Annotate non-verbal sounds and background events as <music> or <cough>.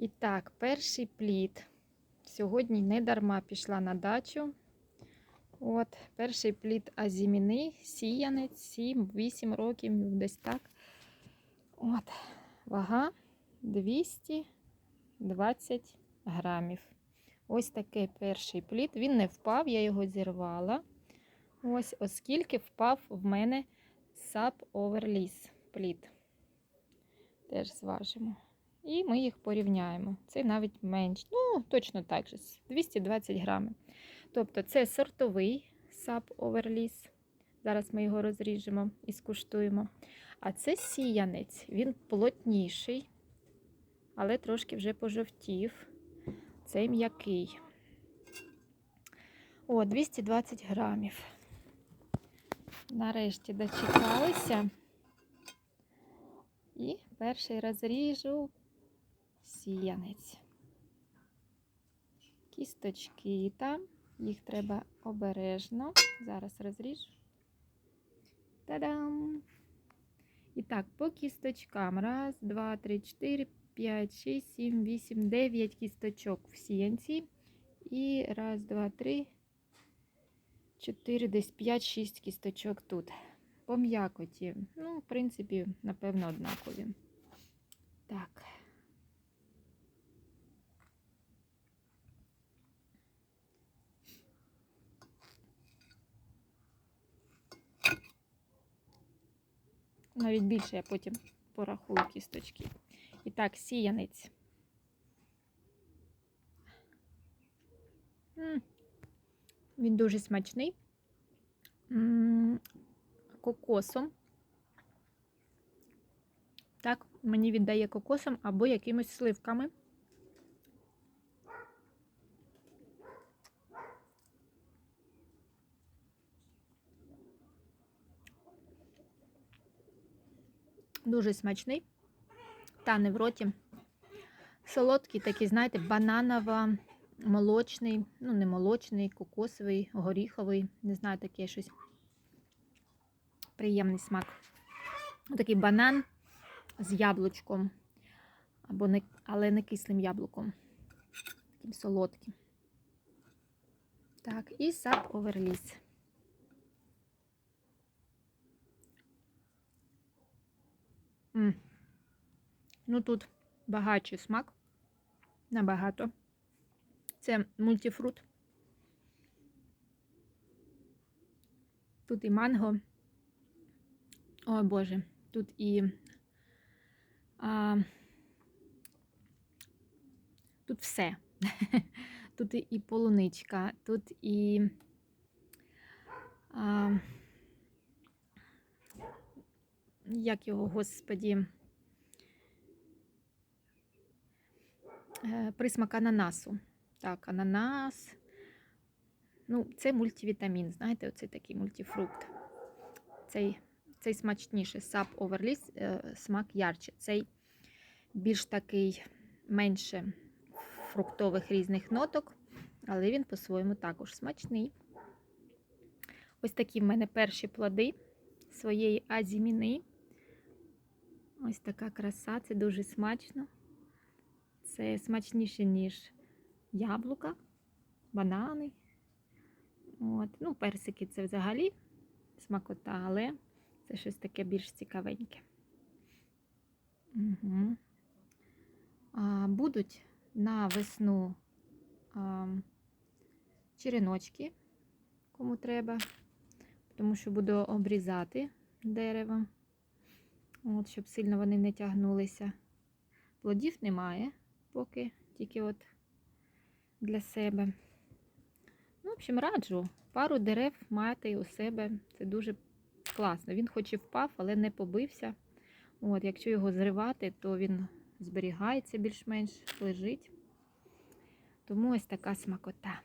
І так, перший плід. Сьогодні не дарма пішла на дачу. От, перший плід азіміни, сіянець, 7-8 років, десь так. От, вага 220 грамів. Ось такий перший плід. Він не впав, я його зірвала. Ось, оскільки впав в мене сап оверліс плід. Теж зважимо. І ми їх порівняємо. Це навіть менш, ну, точно так же, 220 грамів. Тобто це сортовий сап оверліс. Зараз ми його розріжемо і скуштуємо. А це сіянець, він плотніший, але трошки вже пожовтів. Цей м'який. О, 220 грамів. Нарешті дочекалися. І перший розріжу сіянець. Кісточки там, їх треба обережно. Зараз розріжу. Та-дам! І так, по кісточкам. Раз, два, три, чотири, п'ять, шість, сім, вісім, дев'ять кісточок в сіянці. І раз, два, три, чотири, десь п'ять, шість кісточок тут. По м'якоті. Ну, в принципі, напевно, однакові. Так. Навіть більше я потім порахую кісточки. І так, сіянець. Він дуже смачний. М, Кокосом. Так, мені віддає кокосом або якимось сливками. Дуже смачний. Тане в роті. Солодкий такий, знаєте, бананово молочний, ну не молочний, кокосовий, горіховий, не знаю, таке щось. Приємний смак. Такий банан з яблучком, або не, але не кислим яблуком. Таким солодким. Так, і сап оверліс. М. Ну тут багатший смак. Набагато. Це мультифрут. Тут і манго. О Боже, тут і а, тут все. <laughs> Тут і полуничка, тут і а, як його, господі, Е, присмак ананасу. Так, ананас. Ну, це мультивітамін, знаєте, оцей такий мультифрукт. Цей цей смачніше сап оверліс, е, смак ярче. Цей більш такий менше фруктових різних ноток, але він по-своєму також смачний. Ось такі в мене перші плоди своєї азіміни. Ось така краса, це дуже смачно. Це смачніше, ніж яблука, банани. От. Ну, персики це взагалі смакота, але це щось таке більш цікавеньке. Угу. А, Будуть на весну а, череночки, кому треба, тому що буду обрізати дерево, от, щоб сильно вони не тягнулися. Плодів немає поки тільки от для себе. Ну, в общем, раджу пару дерев мати у себе. Це дуже класно. Він хоч і впав, але не побився. От, Якщо його зривати, то він зберігається більш-менш, лежить. Тому ось така смакота.